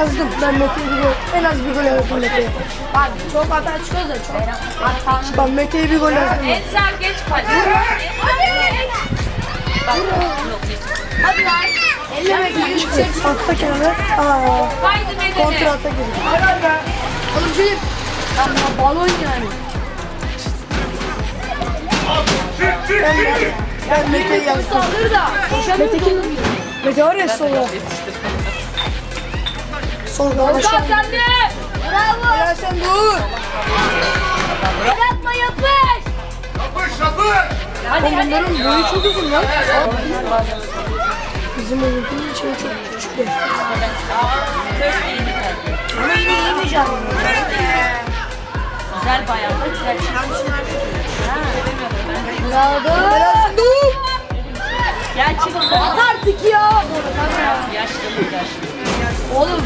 yazdım. Ben Mete'ye bir gol, en az bir gol yazdım Mete'ye. Bak çok hata çıkıyor da çok hatanın. Ben Mete'ye bir gol yazdım. Ensar geç hadi. Ensar geç. Bak, yok, geç. Hadi lan. Ellemek yüksek. Atla kenara. Aa, Haydi Medeni. kontra ata girdi. Oğlum çocuk. Ama balon yani. Ben, ben Mete'ye yazdım. Saldır da. Mete kim? Mete var ya sola. Volkan aşağı. sen de. Bravo. Ya sen dur. Yapma yapış. Yapış yapış. Hadi Oğlum hadi. bunların boyu çok uzun lan. Bizim oyuncunun şey çok küçük de. Ama yine iyi mücadele. Güzel bayağı. Güzel. Bravo. Helal dur. Gel çık At artık ya. Yaşlı yaşlı. Oğlum.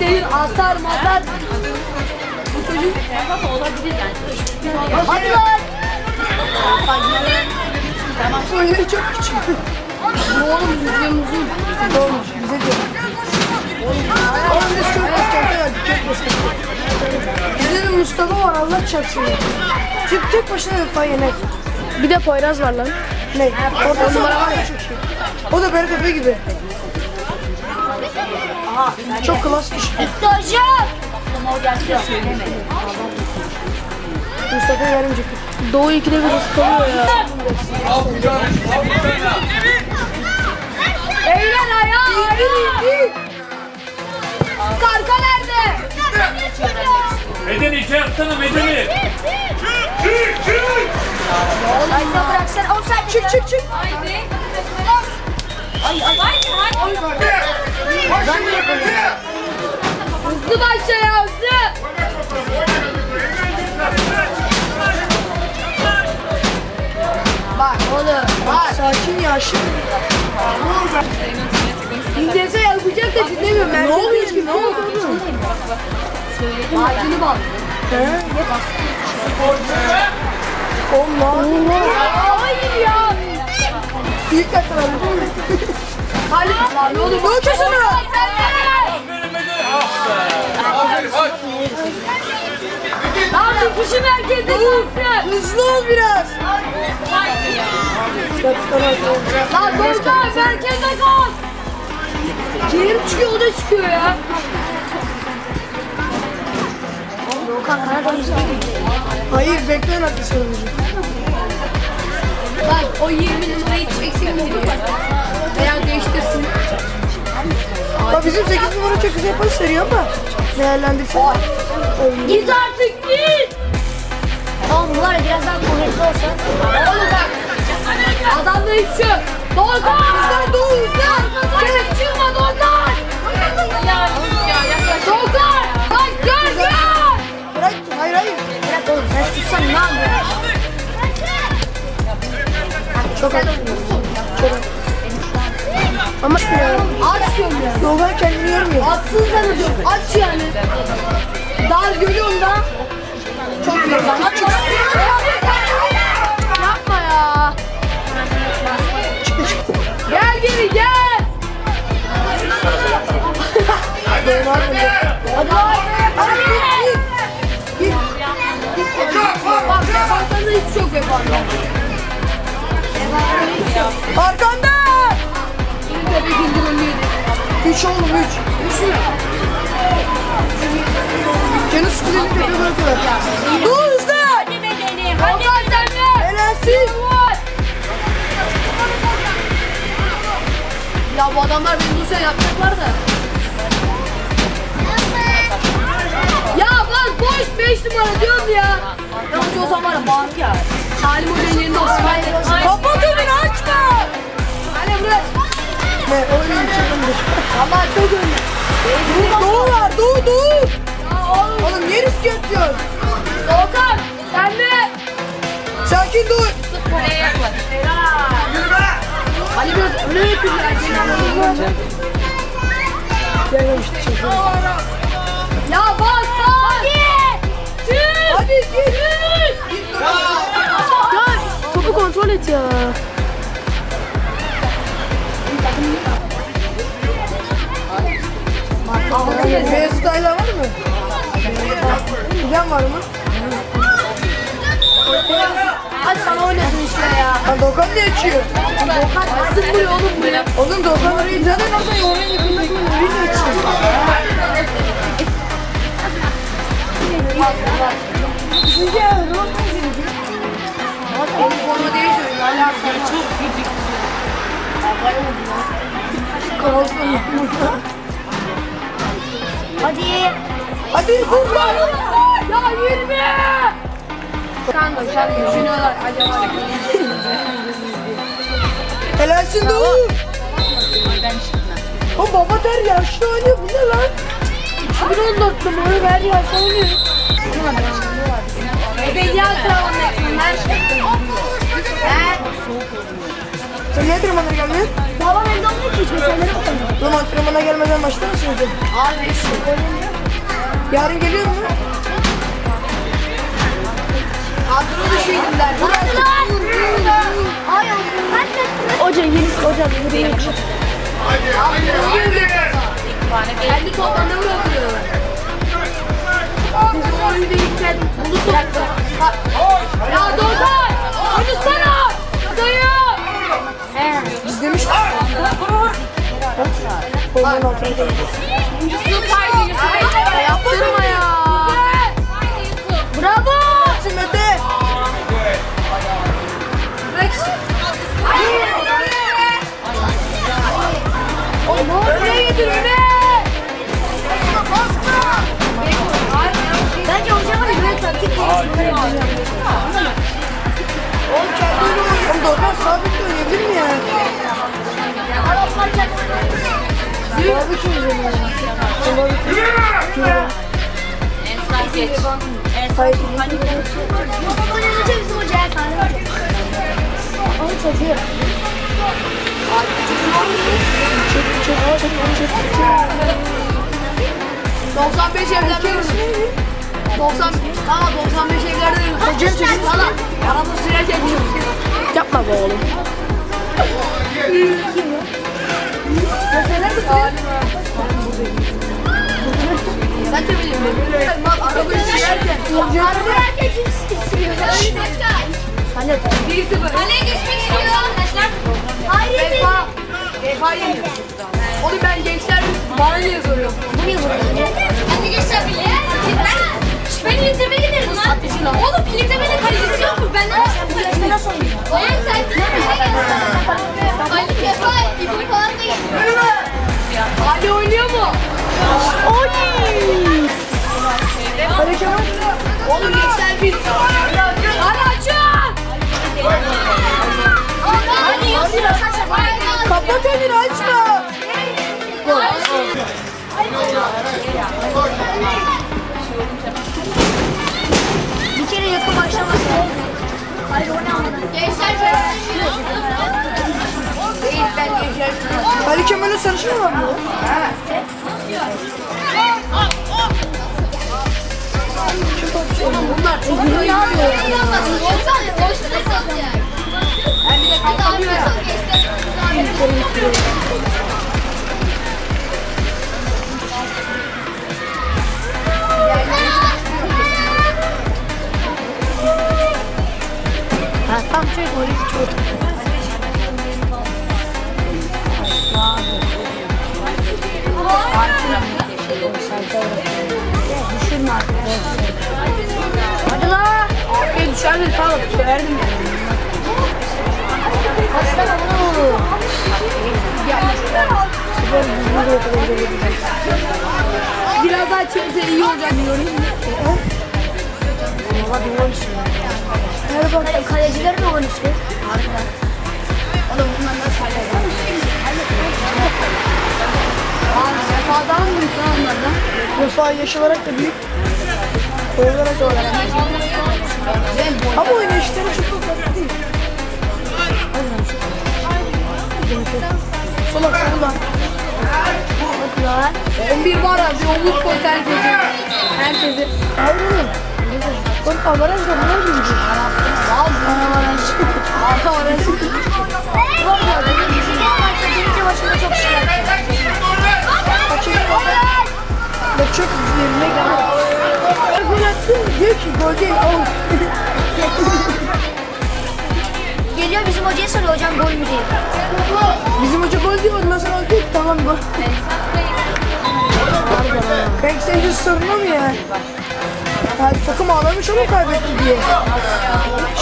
Değil atar matar. Bu çocuk. Baba olabilir yani. Hadi lan. Oyunu çok küçük. Oğlum yüzüm uzun. Olmuş bize diyor. Oğlum biz çok baskı. Bizde de Mustafa var Allah çarpsın. Çık tek başına defa yener. Bir de Poyraz var lan. Ne? Orta numara var ya. O da Berk Efe gibi. Çok klas bir şey. Hocam. Mustafa yarımcık. Doğu ikide bir ıskalıyor ya. Eğlen ayağı. Karka nerede? Medeni iki yapsana Medeni. Çık çık. Ayda bıraksana. O sen çık çık çık. Haydi. Ay ay haydi haydi. Hızlı başla ya hızlı. Bak oğlum bak. Sakin ya şimdi. İndese yapacak da dinlemiyorum ben. Ne oluyor ki? Ne oldu oğlum? Ağacını bak. Allah. Hayır ya. Sen de. Aferin Medeni. Ah be. Lan bir kişi merkezde kalsın. Hızlı ol biraz. Lan Doğukan merkezde kal. Ciğerim çıkıyor o da çıkıyor ya. Hayır bekleyin arkadaşlar. Bak o 20 numarayı çeksin mi diyor. Veya değiştirsin. Bak bizim 8 numara çok güzel pas veriyor ama değerlendirsin. Git artık git. Oğlum bunlar biraz daha kuvvetli olsa. Oğlum bak. Adamda hiç şey yok. Doğukan. Hızlan Doğu hızlan. Gel çıkma Doğukan. Ya ya. Doğukan. Bak gör gör. Bırak. Hayır hayır. Bırak oğlum sen tutsan ne yapıyorsun? Çok az. Çok az. Ama. Aç diyorum ya. Doğukan kendini yormuyor. Atsın sana diyorum. Aç yani. Dar görüyorum da. Çok güzel. Aç. 3 oğlum 3. Üç mü? Canı sıkılınca tepe bırakıyorlar. Doğu hızlı. Hadi Medeni. Hadi. Helalsin. Vur. Ya bu adamlar beni bulsa yapacaklar da. Ya bak boş 5 numara diyorum ya. Ya hoca o zaman var ya ya. Salim Hoca'nın yerinde olsun. Haydi. Ne oyun. Ama çok önde. Doğu var Doğu Doğu. Oğlum. Oğlum niye riske atıyorsun? Volkan sen de. Sakin dur. Kaleye yaklaş. Yürü be. Ali biraz öne yapayım ya. Seni anlatayım. Gelmemişti çünkü. Ya bak bak. Hadi. Çık. Hadi git. Çık. Ya git ya. Mesut Ayla var mı? Bilen var mı? Hadi sana oynasın işte ya. Ha Dokan ne açıyor? Dokan asıl buraya oğlum buraya. Oğlum Dokan orayı zaten oraya yakında bir de açıyor. Sizce ya ne izledi? Benim forma değişiyor. Hala sana. Çok gıcık. Kalsın. Hadi. Hadi lan. Ya 20! Kanka sen düşünüyorlar acaba Helalsin Doğu. O baba der yaşlı oynuyor bu ne lan? 2014'lü mü? Ver yaşlı oynuyor. Ebedi antrenmanı ben Ben Sen ne antrenmana gelmiyorsun? Babam evde olmuyor ki hiç meseleleri bakmıyor. Oğlum antrenmana gelmeden başlar mısın hocam? Abi işte. Yarın geliyor mu? Kadro düşüydüm der. Hadi lan. Ay kaç kaç. Hoca yeni hocam yeni Hadi hadi hadi. Kendi toplarına bırakıyor. Bizim oyunda ilk kendim bunu soktu. Ya Doğukan! Konuşsana! Dayı! Biz demiş. Kolunun haydi Yusuf. Hayır. Baba ne hoca bizim hoca ya kahve hoca. Onu çocuğu. Çek çek çek çek. 95 evlerde yürüdüm. 90 tamam 95 evlerde. Hocam çek. Valla araba sürerken. Yapma be oğlum. Sen de bilin. Bak arabayı sürerken. Araba herkes istiyor. Hani 1-0. Kaleye geçmek istiyor. Hayır Vefa. Vefa yeniyor. Oğlum ben gençler bana niye soruyor? Bu niye burada? Hadi geçeceğim bile. Ben filmde giderim lan. Oğlum böyle kalecisi yok mu? Benden başka nasıl oynuyor? Oğlum sen Ali Kefa gibi falan Ali Kemal'e sarışın mı var? Oğlum bunlar çok iyi oynuyor. Ben mi? Yani. Biraz daha çekse iyi olacak diyorum. Merhaba. Kaleciler de oynuyor işte. Oğlum bunlar nasıl? Aa, Sefa'dan mı büyük lan onlardan? Vefa yaş olarak da büyük. Boy olarak da olarak. Ama oynayışları çok uzak değil. Aynen şu Solak solak. Bakıyorlar. 11 var abi. Omuz koy sen gözü. Herkesi. Aynen. Oğlum kamerayı da buna girecek. Bazı kameralar açık. Bazı kameralar açık. Ulan bu arada. Birinci maçında çok şey yapacak. Kaçırıyor. Ve çok üzerine geldi gol değil. Out. Geliyor bizim hocaya soruyor hocam gol mü diye. Bizim hoca gol diyor. Ondan sonra gol. Tamam gol. Backstage sorunu mu ya? Yani takım ağlamış ama kaybetti diye.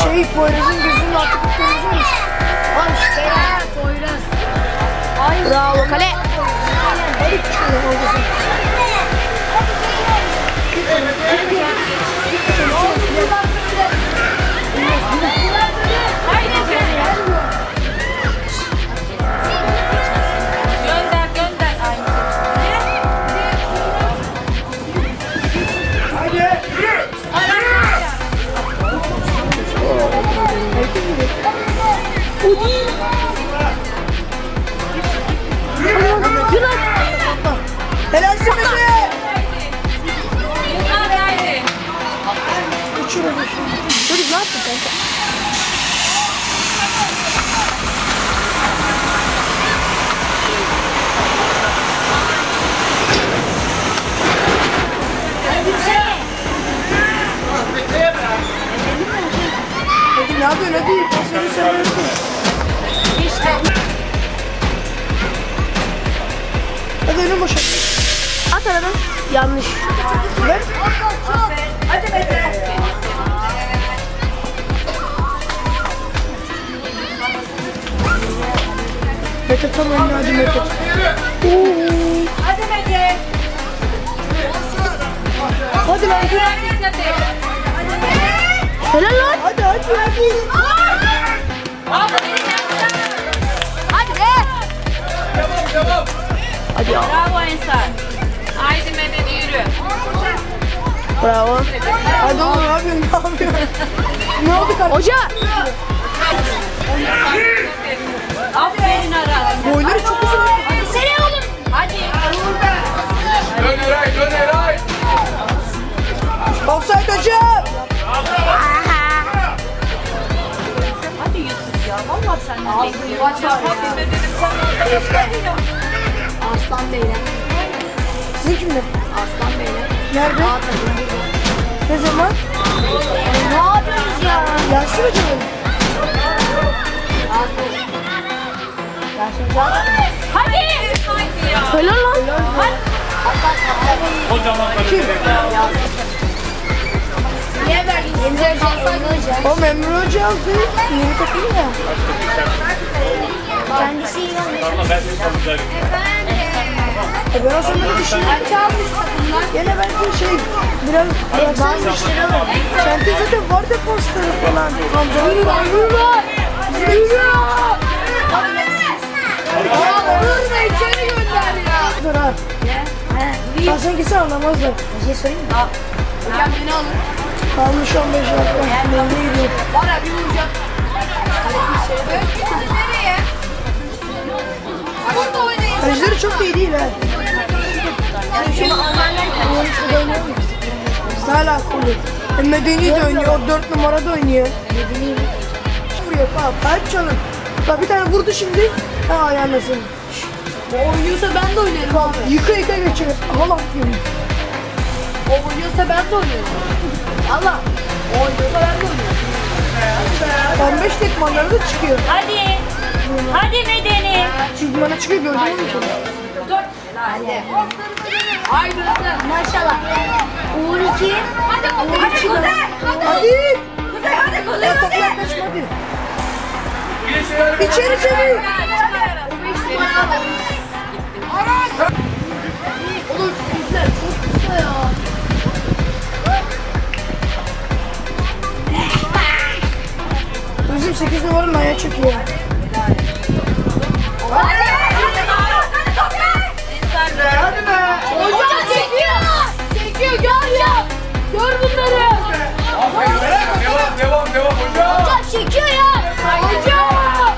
Şey Poyraz'ın gözünün altı kıpkırmızıymış. Ay işte. Poyraz. Bravo kale. Hadi çıkıyor oldu. Helal Simece. Yılmaz Hadi ne yapıyorsun hadi pasörü seviyorsun. Hadi önü boşalt. At aradan. Yanlış. Ver. Hadi Mete. Mete tam önüne hadi Mete. Hadi Mete. Hadi lan. Hadi Mete. Helal lan. Hadi hadi hadi. Ensar. Hadi be. Bravo Ensar. Haydi Mete yürü. Bravo. Hadi oğlum ne yapıyorsun? Ne yapıyorsun? ne oldu kardeşim? Hoca. Aferin Aras. Boyları çok uzun. Seni oğlum. Hadi. Hadi. Aslan Bey'le. Sizin kimler? Aslan Bey'le. Nerede? Ne zaman? Ne yapıyorsunuz ya? Hocam mı? Hadi. Hadi. Helal lan. Kocaman kalite. Niye verdin? Kalsaydı hoca. Oğlum Emre Hoca aldı. Yeni takım ya. Kendisi iyi olmuş. Ama ben de sanacağım. E ben o zaman düşünüyorum. Kaç almış takımlar? Gene belki şey biraz bıraksaymış. Kentin zaten var defansları falan. Yürü lan yürü lan. Yürü. Ya vurma içeri gönder ya. Dur ha. Sen sen gitsen anlamazlar. Bir şey söyleyeyim mi? Hocam beni alın. Kalmış 15 dakika. Ne gidiyor? Var ya bir vuracağım. Nereye? Burada oynayın. Kalecileri çok iyi değil ha. Hiçbir de oynayamıyor. Hala akıllı. E, Medeni de oynuyor. O 4 numara da oynuyor. Medeni Vuruyor falan. Kalp çalın. Bak bir tane vurdu şimdi. Ha ayağına senin. O oynuyorsa ben de oynarım abi. Yıka yıka. Haaland gibi. O oynuyorsa ben de oynarım. Allah. O oynuyorsa ben de oynarım. 15 tekmanları da çıkıyor. Hadi. Hadi Medeni. Çıkmana çıkıyor gördün mü? Haydi hızlı. Maşallah. Uğur 2. Hadi Uğur 2 var. Hadi. Ya topla yaklaşma hadi. İçeri çevir. Oğlum sizler çok kısa ya. Bizim 8 numaranın ayağı çekiyor. Hocam çekiyor. Çekiyor gör ya. Gör bunları. Aferin, devam, devam, devam hocam. Hocam çekiyor ya. Hocam.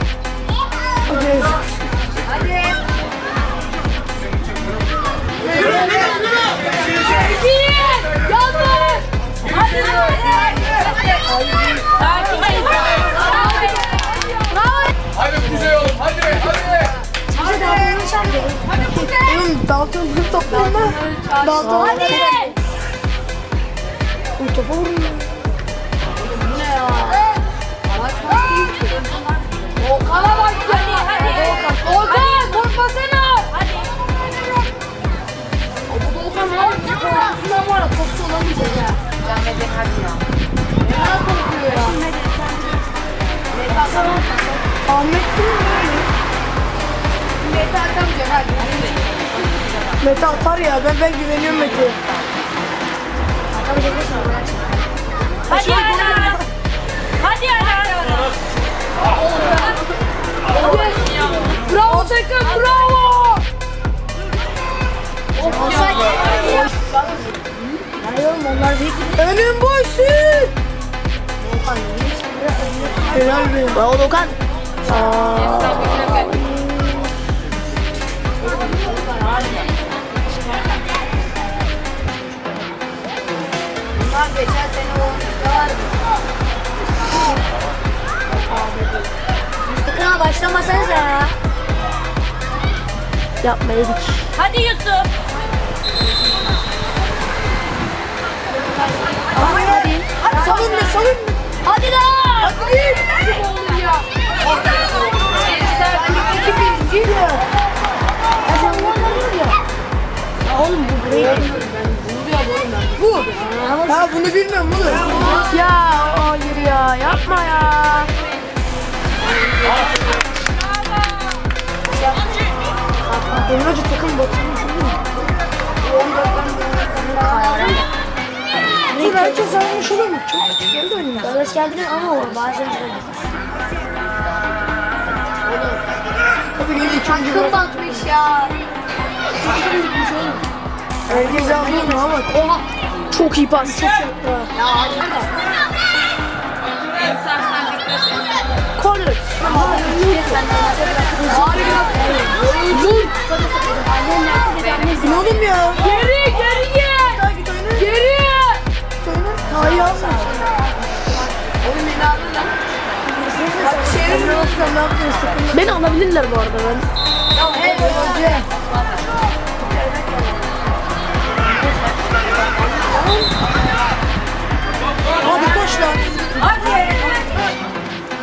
Hadi. Çekin. Yanlış. Hadi. Sakin Ensar. Hadi Kuzey oğlum hadi hadi. Hadi daha bunu çarptı. Hadi Kuzey. Oğlum Dalton'u toplanma. Dalton. Hadi. Uy topa vuruyor. Bu ne ya? Maç maç değil ki. Volkan'a bak. Hadi hadi. Volkan korkmasana. Hadi. Bu Volkan ne yapıyor? Şuna var ya topçu olamayacak ya. Can Medin hadi ya. Ne korkuyor ya? Şimdi Medin sen. Medin sen. Mete atamayacak hadi. Mete atar ya ben ben güveniyorum Mete'ye. Hadi Aras. Hadi Aras. Bravo takım bravo. Önüm boşsun. Helal be. Bravo Dokan. Bunlar geçen sene oyuncuda vardı. Sakın başlamasanıza ya. Yapma yedik. Hadi Yusuf. Hadi. Salın be salın be. Hadi lan. Hadi değil. Kim olur ya? Bu oynar ya. Ya oğlum bu burayı Bu. Ha bunu bilmiyorum bunu. Ya hayır ya yapma ya. Emre Hoca takım batırmış değil mi? Dur herkes almış olur mu? Çok geldi oynuyor. Barış geldi ama o bazen şöyle. Gol. batmış ya. Herkes almış ama. Oha. Çok iyi pas. Çok iyi. Ya. Corner. Harika. Vur. Ne oğlum ya? Başkan ne yapıyorsun? Beni alabilirler bu arada ben. Hadi koş lan.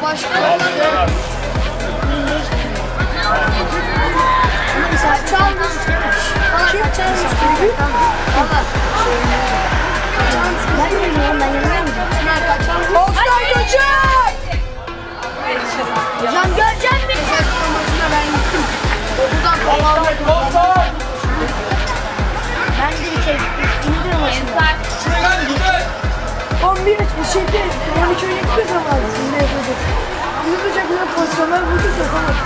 başkalarına Kaç almış? Kaç almış? Valla. Ben bilmiyorum ben yanına mı? Kaçan. Offside hocam. Hocam göreceğim mi? Ses maçına ben gittim. Okuldan kovaldım. Ben de bir kere gittim. İndirim maçında. 11 bir şey değil. 12 öyle gitme zaman. Şimdi yapacak. Yürüyecek böyle pozisyonlar bulduk yapamadık.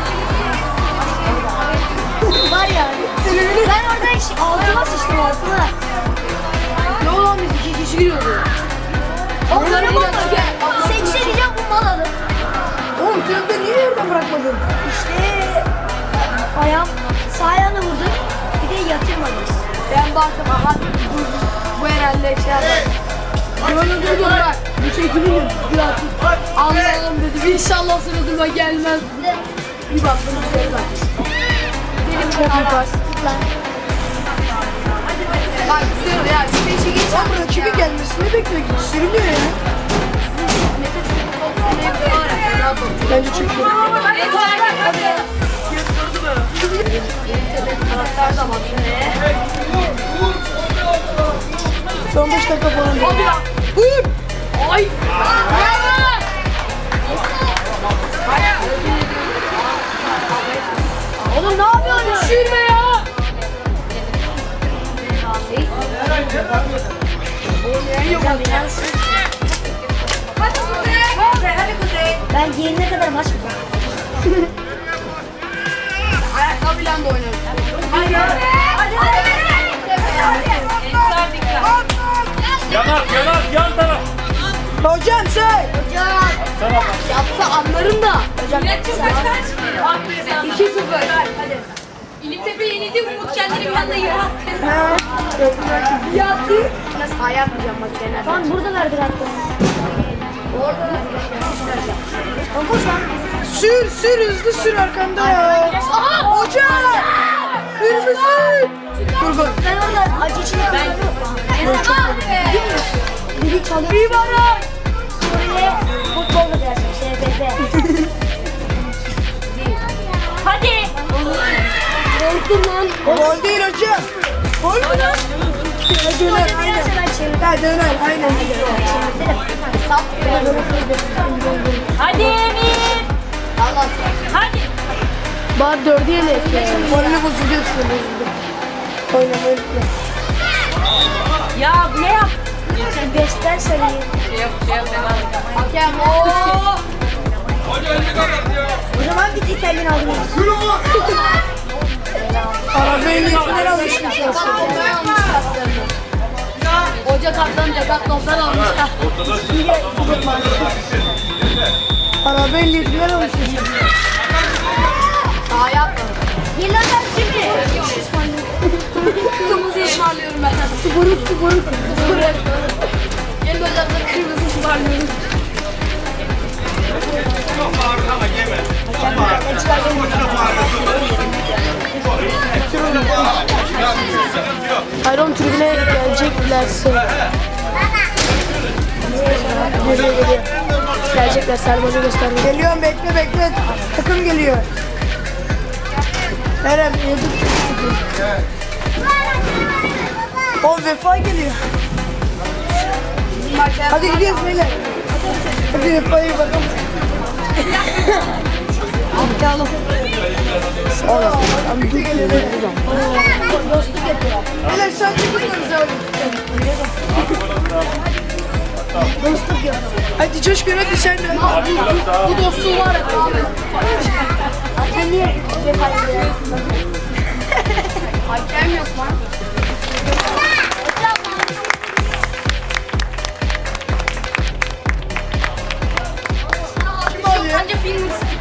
Var ya. Ben orada iş- altıma sıçtım altıma. Ne olan biz iki kişi giriyordu. Onları Onları mı çıkar. Seçse diyeceğim bu mal alır. Oğlum sen de niye yerden bırakmadın? İşte ayağım sağ ayağını vurdu. Bir de yatırmadı. Ben baktım aha bu, bu herhalde şey yapar. Böyle durdum bak. Bu şekilde biraz Allah'ım dedim inşallah suratıma gelmez. Bir baktım şöyle bak. Dedim çok iyi pas. Bak güzel ya şu beşi geç. Ama rakibin gelmesini bekliyor. Sürünüyor ya. Bence çok da bak. Son 5 dakika falan. Buyur. Ay. Oğlum ne yapıyorsun? Düşürme ya. Ben gelene kadar maç mı? Ayakkabıyla da oynarız. Ensar dikkat. Yanak yanak yan taraf. Hocam say. Sana bak. Yapsa anlarım da. Üretçim kaç kaç? Sana. 2-0. Hadi. İlimtepe yenildi. Umut kendini bir anda yarattı. Ha. Yattı. Nasıl yapmayacağım bak genelde. Lan koş lan. Sür sür hızlı sür arkanda ya. Hocam. Kırmızı. Dur gol. Ben orada acı içine kalıyorum. Biri çalıyor. İyi bana. Suriye futbol federasyonu SFF. Hadi. Korktum lan. Gol değil hocam. Gol mü lan? Döner aynen. Ben çevirdim. Ha döner aynen. Hadi Emir. Allah Hadi. Bari dördü yenek ya. Morali bozuldu. Oynamayı. Ya ne yap? Beşten sarıyı. Şey yap, şey yap. Hakem ooo. Hadi elini kapat ya. O zaman bir tek elini aldım. Yürü lan. Arabayı yetkiler almışım şansı. Hoca kaptan Decathlon'dan almış. Arabayı yetkiler almışım. Sahaya atladı. Yıllar şimdi. Kırmızı ısmarlıyorum ben. Tuburuk tuburuk. Gelin hocam da kırmızı ısmarlıyorum. Hayron tribüne geleceklerse. Geliyor geliyor. Gelecekler Selman'ı göstermeye. Geliyorum bekle bekle. Takım geliyor. Eren yedik. O vefa geliyor. Hadi gidiyoruz beyler. Hadi vefaya bakalım. Aptalım. Oğlum, abi dur geliyor. Dostluk yapıyor. Hele sen çıkıyorsunuz abi. Dostluk yapıyor. Hadi coş göre düşer de. Bu dostluğu var abi. Hakem niye Hakem yok lan. Bence film